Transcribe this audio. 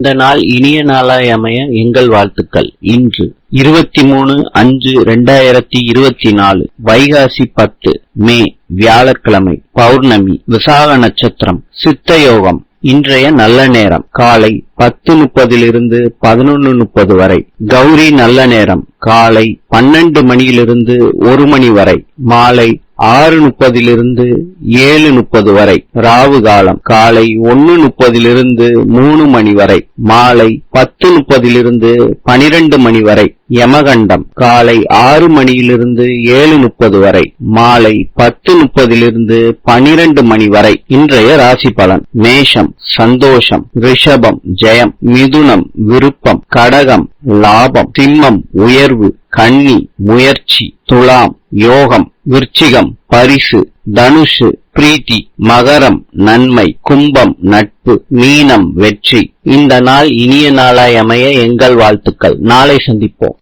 இந்த நாள் இனிய நாளாய் அமைய எங்கள் வாழ்த்துக்கள். இன்று இருபத்தி மூணு அஞ்சு ரெண்டாயிரத்தி இருபத்தி நாலு வைகாசி பத்து மே வியாழக்கிழமை பௌர்ணமி விசாக நட்சத்திரம் சித்த யோகம் இன்றைய நல்ல நேரம் காலை பத்து முப்பதிலிருந்து பதினொன்னு முப்பது வரை. கௌரி நல்ல நேரம் காலை பன்னெண்டு மணியிலிருந்து ஒரு மணி வரை. மாலை ஆறு முப்பதிலிருந்து ஏழு முப்பது வரை ராவு காலம் காலை ஒன்னு முப்பதிலிருந்து மூணு மணி வரை மாலை பத்து முப்பதிலிருந்து பனிரெண்டு மணி வரை யமகண்டம் காலை ஆறு மணியிலிருந்து ஏழு முப்பது வரை மாலை பத்து முப்பதிலிருந்து பனிரெண்டு மணி வரை இன்றைய ராசி பலன். மேஷம் சந்தோஷம் ரிஷபம் ஜெயம் மிதுனம் விருப்பம் கடகம் லாபம் சிம்மம் உயர்வு கன்னி முயற்சி துலாம் யோகம் விருச்சிகம் பரிசு தனுஷு பிரீத்தி மகரம் நன்மை கும்பம் நட்பு மீனம் வெற்றி. இந்த நாள் இனிய நாளாய் அமைய எங்கள் வாழ்த்துக்கள். நாளை சந்திப்போம்.